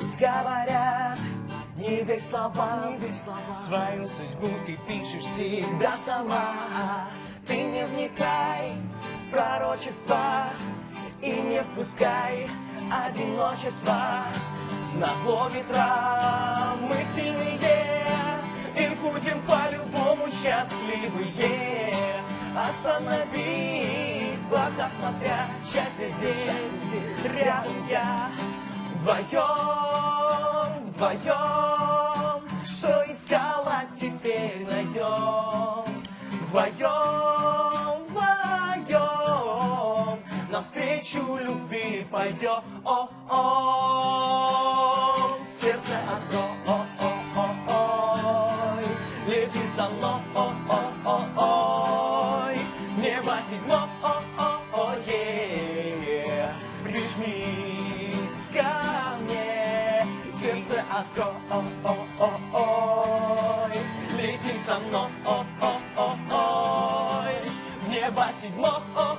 Пусть говорят, не дай словам, Свою судьбу ты пишешь всегда сама. Ты не вникай в пророчества и не впускай одиночества. На зло ветрам мы сильные и будем по-любому счастливые. Остановись, в глаза смотря, счастье здесь, рядом я. Вдвоем, вдвоем, что искала, теперь найдем. Вдвоем, вдвоем, навстречу любви пойдем. О, о, со мной, в небо седьмо, о,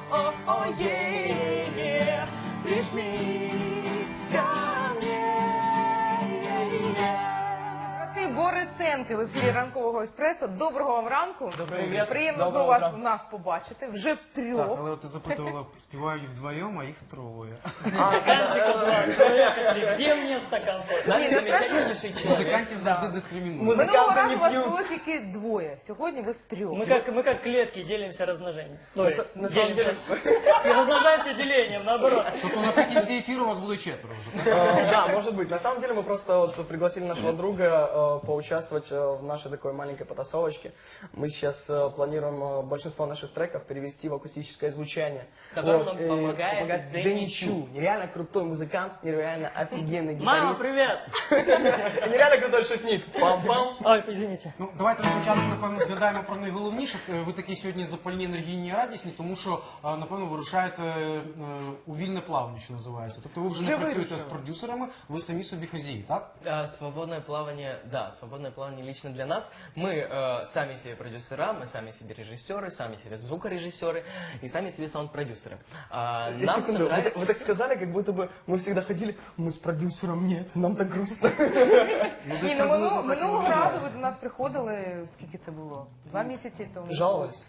Борисенки в ефірі ранкового еспресо. Доброго вам ранку. Добрий вечір. Приємно Доброго знову вас, утра. нас побачити. Вже втрьох. Так, але от ти запитувала, співають вдвоєм, а їх троє. Стаканчиков два человека, три. Где мне стакан? Знаете, Ні, насправді- замечательнейший человек. Музикантів завжди дискримінують. Музик- Минулого Музиканти разу не вас п'ють. було тільки двоє. Сьогодні ви втрьох. Мы как, мы как клетки делимся размножением. То На есть, са- на самом делимся. Не размножаемся делением, наоборот. Тобто наприкінці ефіру у вас буде четверо вже. так? Э, Да, может быть. На самом деле мы просто вот пригласили нашего друга э, поучаствовать э, в нашей такой маленькой потасовочке. Мы сейчас э, планируем э, большинство наших треков перевести в акустическое звучание. Которым нам э, помогает Дэнни Дэнни Чу. Нереально крутой музыкант, нереально офигенный Мама, гитарист. привет! И нереально крутой шутник. Пам-пам. Ой, извините. Ну, давайте на початку, напевно, згадаємо про найголовніше. Е, Ви такі сьогодні запальні, енергійні і радісні, тому що, е, напевно, вирушаєте е, у вільне плавання, що називається. Тобто ви вже не Вже працюєте вирушили. з продюсерами, ви самі собі хазії, так? А, Свободное плавание, да, свободное плавание лично для нас. Мы э, сами себе продюсера, мы сами себе режиссеры, сами себе звукорежиссеры и сами себе саунд-продюсеры. А, Э, нам Секунду, вы, нравится- так- вы так сказали, как будто бы мы всегда ходили, мы с продюсером нет, нам так грустно. Ні, ну минулого, минулого разу ви до нас приходили, скільки це було? Два місяці тому. Жаловались?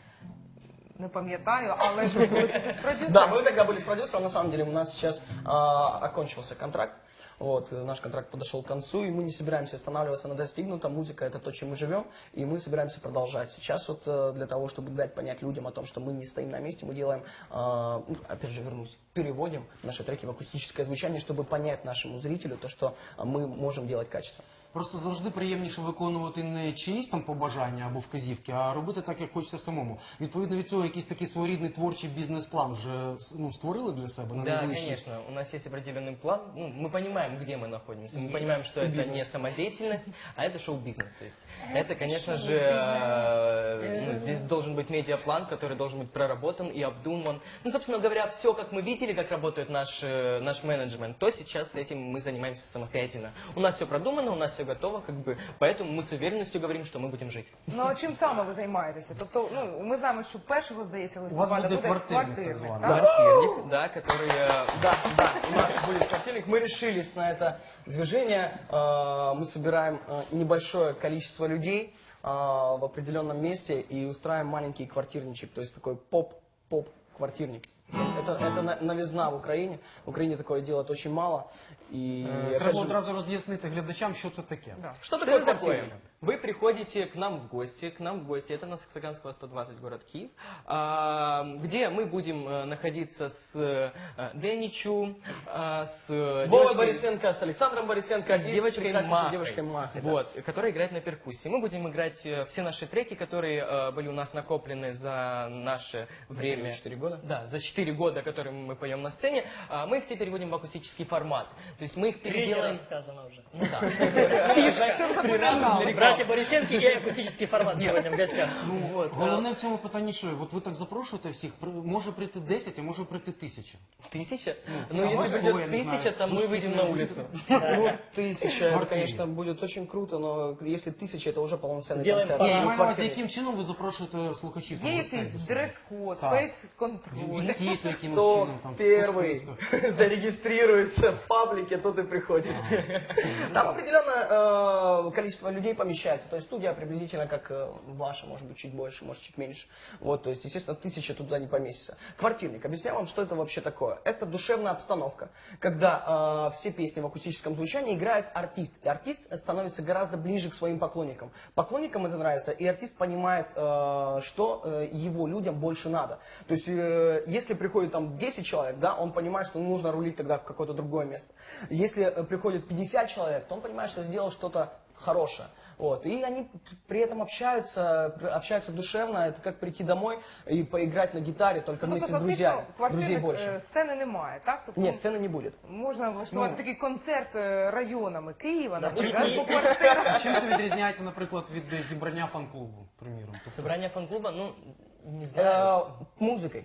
Не пам'ятаю, але ж ви були тоді з продюсером. Да, мы тогда были с продюсером. На самом деле у нас сейчас а, окончился контракт. вот, э, наш контракт подошел к концу, и мы не собираемся останавливаться на достигнутом. Музыка это то, чем мы живем, и мы собираемся продолжать. Сейчас вот э, для того, чтобы дать понять людям о том, что мы не стоим на месте, мы делаем, а, ну, опять же вернусь, переводим наши треки в акустическое звучание, чтобы понять нашему зрителю то, что мы можем делать качественно. Просто завжди приємніше виконувати не чиїсь там побажання або вказівки, а робити так, як хочеться самому. Відповідно від цього якийсь такий своєрідний творчий бізнес-план вже ну, створили для себе на Да, найближчі? конечно. У нас есть определенный план. Ну, мы понимаем, где мы находимся. Мы понимаем, что это не самодеятельность, а это шоу-бизнес. То есть это, конечно же, э, ну, здесь должен быть медиаплан, который должен быть проработан и обдуман. Ну, собственно говоря, все, как мы видели, как работает наш, э, наш менеджмент, то сейчас этим мы занимаемся самостоятельно. У нас все продумано, у нас все готово, как бы, поэтому мы с уверенностью говорим, что мы будем жить. Ну а чим саме ви займаєтеся? Тобто, ну ми знаємо, що першого здається У вас листопада буде буде квартирник, так квартирник, званий. так? Квартирник, да, который... э, Да, да, у нас будет квартирник. Мы решились на это движение. Э, Мы собираем э, небольшое количество людей э, в определенном месте и устраиваем маленький квартирничек, то есть такой поп-поп-квартирник. Это, это на- новизна в Украине. В Украине такое делают очень мало. И, Е, опять Треба же, одразу роз'яснити глядачам, що це таке. Да. Что Что Вы приходите к нам в гости, к нам в гости, это на Саксаганского 120, город Киев, а, где мы будем э, находиться с э, Дэнни Чу, а, с девочкой- Борисенко с Александром Борисенко с девочкой Махой, девушкой Махой. да. вот, которая играет на перкуссии. Мы будем играть э, все наши треки, которые были у нас накоплены за наше время. четыре года? Да, за 4 года, которые мы поем на сцене, а, мы их все переводим в акустический формат. То есть мы их переделаем... раз сказано уже. Ну да. Катя Борисенки и акустический формат сегодня в гостях. Ну, головне в цьому питанні що? От ви так запрошуєте всіх, при- може прийти 10, а може прийти тисяча. Тысяча? а Ну, вот если сто, я придет не знаю. тысяча, то Ну, мы выйдем на улицу. Ну, тысяча, это, Квартире. конечно, будет очень круто, но если тысяча, это уже полноценный Сделаем концерт. парад. Ні, я Ну, маю на увазі, квартире. яким чином ви запрошуєте слухачів? там, Є гостей до якийсь себе? дрес-код, Так. фейс-контроль. Візиту якимось Кто чином, там, в первый списках. зарегистрируется в паблике, тот и приходит. Там определенное э, количество людей помещается. То есть студия приблизительно как э, ваша, может быть, чуть больше, может, чуть меньше. Вот, то есть, естественно, тысяча туда не поместится. Квартирник. Объясняю вам, что это вообще такое. Это душевная обстановка, когда э, все песни в акустическом звучании играет артист. И артист становится гораздо ближе к своим поклонникам. Поклонникам это нравится, и артист понимает, э, что э, его людям больше надо. То есть, э, если приходит там 10 человек, да, он понимает, что нужно рулить тогда в какое-то другое место. Если э, приходит 50 человек, то он понимает, что сделал что-то хорошее. Вот. И они при этом общаются, пр- общаются душевно. Это как прийти домой и поиграть на гитаре, только Ну, вместе тобто, с друзьями. фактично, Друзей квартирник больше. е, сцени немає, так? Тобто Нет, сцены не будет. можна влаштувати Ну. такий концерт е, районами Києва, Да, наприклад, будете- по квартирах. Чим це відрізняється, наприклад, від е, зібрання фан-клубу, приміром? Тобто, Собрание фан-клуба, ну, не знаю. Э, музыкой.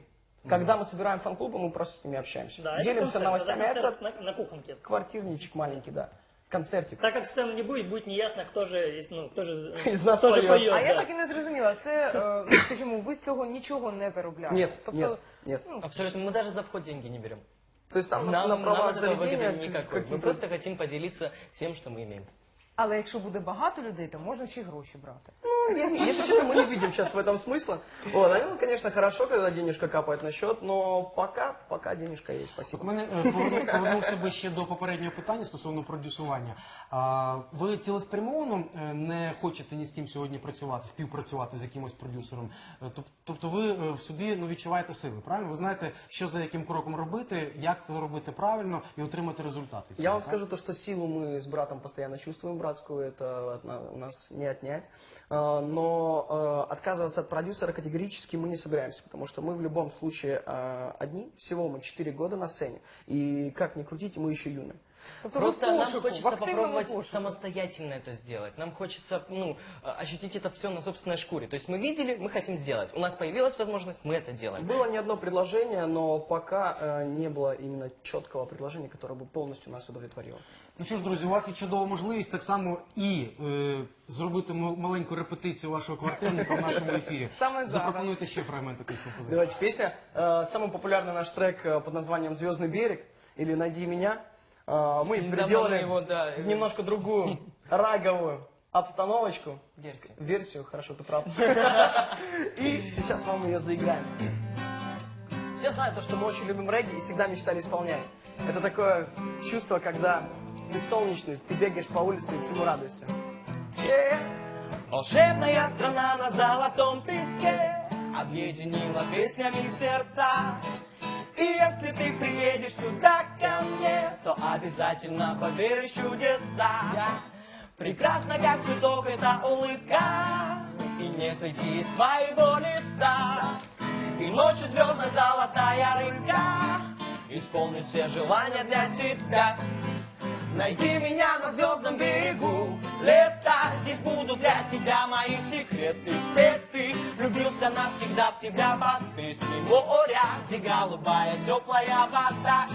Когда мы собираем фан-клубы, мы просто с ними общаемся. Да, это Делимся концерт, новостями. это Это концерт на, на кухонке. квартирничек маленький, да. Концертик. Так как сцены не будет, будет неясно, кто же, из- ну, кто же, э, Из нас кто же поет. поет. А я да. так і не зрозуміла, це, е, ну, скажімо, ви з цього нічого не заробляєте? Нет, Тобто, нет, нет. ну, Абсолютно, мы даже за вход деньги не берем. То есть там на- Нам, на нам правах от этого заведения выгоды никакой. Мы какие-то... просто хотим поделиться тем, что мы имеем. Але якщо буде багато людей, то можна ще й гроші брати. Ну, я- Если честно, мы не видим сейчас в этом смысла. Вот, а, ну, конечно, хорошо, когда денежка капает на счет, но пока, пока денежка есть, От спасибо. мене е, поверну- повернувся би ще до попереднього питання стосовно продюсування. А, ви цілеспрямовано е, не хочете ні з ким сьогодні працювати, співпрацювати з якимось продюсером. Е, тоб- Тобто ви е, в собі ну, відчуваєте сили, правильно? Ви знаєте, що за яким кроком робити, як це робити правильно і отримати результати. Я вам скажу то, что силу мы с братом постоянно чувствуем братскую, это от на- у нас не отнять. А, Но э, отказываться от продюсера категорически мы не собираемся, потому что мы в любом случае э, одни, всего мы 4 года на сцене, и как ни крутите, мы еще юны. Тобто Просто ви в нам пошуку, в хочется активному попробовать пошуку. самостоятельно это сделать. Нам хочется ну, э, ощутить это все на собственной шкуре. То есть мы видели, мы хотим сделать. У нас появилась возможность, мы это делаем. Было не одно предложение, но пока э, не было именно четкого предложения, которое бы полностью нас удовлетворило. Ну що ж, друзі, у вас є чудова можливість так само і е, зробити м- маленьку репетицію вашого квартирника в нашому ефірі. Саме зараз. Запропонуйте ще фрагмент такої композиції. Давайте песня. Э, Самый популярный наш трек э, под названием «Звездный берег» или «Найди меня». Э, Мы Недавно переделали мы его, да, в немножко другую раговую обстановочку. Версию. Версию, хорошо, ты прав. И сейчас вам ее заиграем. Все знают то, что мы очень любим регги и всегда мечтали исполнять. Это такое чувство, когда ты солнечный, ты бегаешь по улице и всему радуешься. Э-э. Волшебная страна на золотом песке? Объединила песнями сердца. И если ты приедешь сюда ко мне То обязательно поверишь чудеса. Прекрасно, как цветок, эта улыбка. И не сойти из твоего лица. И ночью звездная золотая рыбка Исполнит все желания для тебя Найди меня на звездном берегу. Лето, здесь будут для тебя мои секреты Спеты, влюбился навсегда в тебя под песни моря Где голубая теплая вода.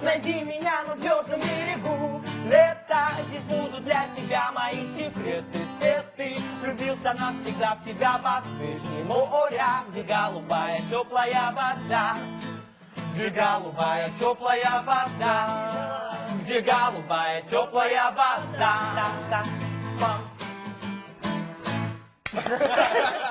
Найди меня на звездном берегу. Лето, здесь будут для тебя мои секреты Спеты, влюбился навсегда в тебя под песни моря Где голубая теплая вода где голубая теплая вода, где голубая теплая вода. Да, да, пам.